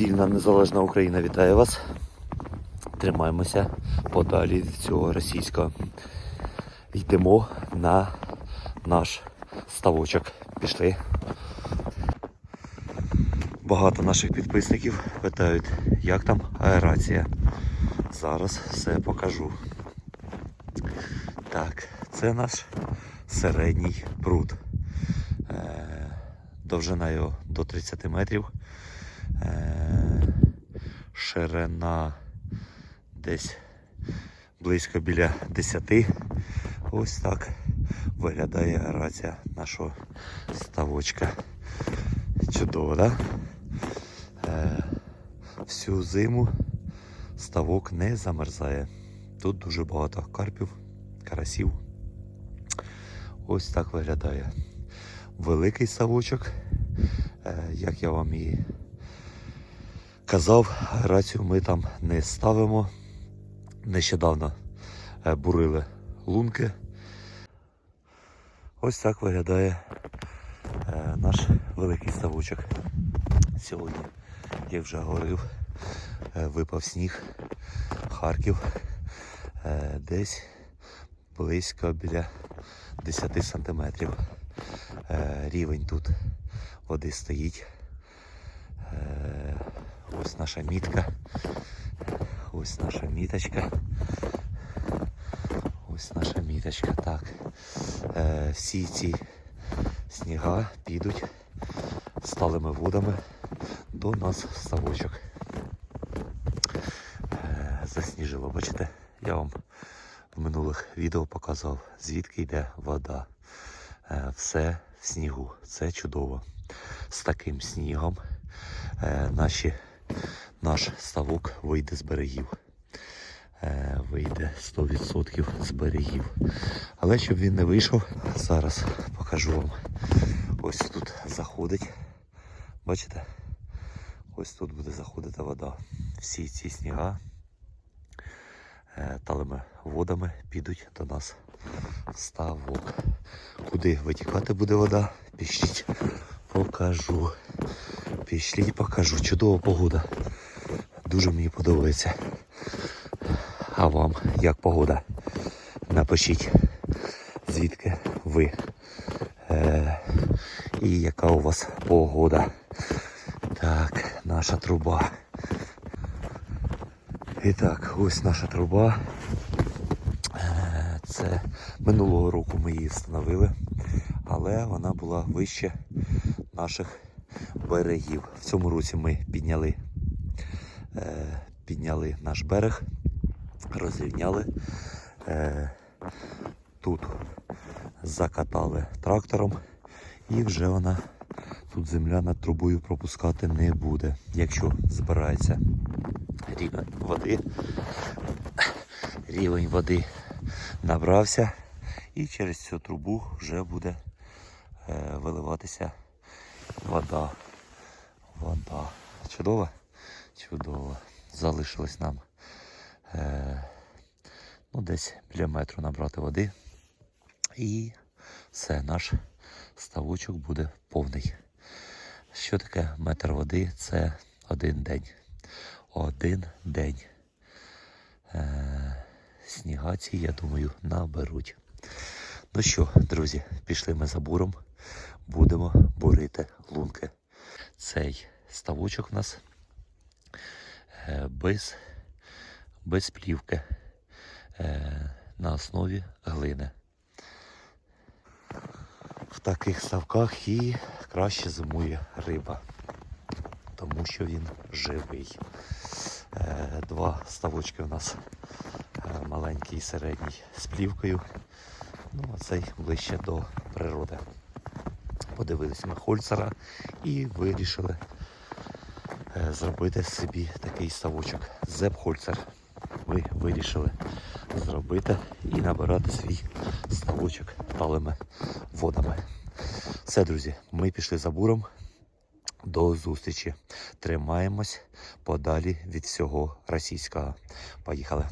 Вільна незалежна Україна вітає вас. Тримаємося подалі від цього російського. Йдемо на наш ставочок. Пішли. Багато наших підписників питають, як там аерація. Зараз все покажу. Так, це наш середній пруд. Е, довжина його до 30 метрів. Е, ширина десь близько біля 10. Ось так виглядає аерація нашого ставочка. Чудово? Да? Е, всю зиму ставок не замерзає. Тут дуже багато карпів, карасів. Ось так виглядає. Великий ставочок, е, як я вам і казав, рацію ми там не ставимо. Нещодавно е, бурили лунки. Ось так виглядає е, наш великий ставочок. Сьогодні, як вже говорив, е, випав сніг, Харків десь близько біля 10 сантиметрів. Рівень тут води стоїть. Ось наша мітка. Ось наша міточка. Ось наша міточка. Так. Е, всі ці сніга підуть сталими водами до нас в ставочок. Е, засніжило, бачите? Я вам в минулих відео показав, звідки йде вода. Е, все в снігу. Це чудово. З таким снігом е, наші, наш ставок вийде з берегів. Е, вийде 100% з берегів. Але щоб він не вийшов, зараз покажу вам. Ось тут заходить. Бачите? Ось тут буде заходити вода. Всі ці сніга е, талими водами підуть до нас в ставок. Куди витікати буде вода? Пішліть, покажу. Пішліть, покажу. Чудова погода. Дуже мені подобається. А вам як погода? Напишіть, звідки ви е, і яка у вас погода. Так, наша труба. І так, ось наша труба. Е, Це минулого року ми її встановили, але вона була вище наших берегів. В цьому році ми підняли, підняли наш берег, розрівняли. Е, Тут закатали трактором і вже вона тут земля над трубою пропускати не буде, якщо збирається рівень води. Рівень води набрався і через цю трубу вже буде е, виливатися вода. Вода. Чудово? Чудово. Залишилось нам е, ну, десь біля метру набрати води. І все, наш ставочок буде повний. Що таке метр води? Це один день. Один день. Е, сніга ці, я думаю, наберуть. Ну що, друзі, пішли ми за буром. Будемо бурити лунки. Цей ставочок у нас без, без плівки е, на основі глини. В таких ставках і краще зимує риба, тому що він живий. Е, Два ставочки у нас е, маленький і середній з плівкою. Ну, а цей ближче до природи. Подивилися ми Хольцера і вирішили е, зробити собі такий ставочок. Зепхольцер. Ви вирішили зробити і набирати свій ставочок талими водами. Все, друзі, ми пішли за буром. До зустрічі. Тримаємось подалі від всього російського. Поїхали.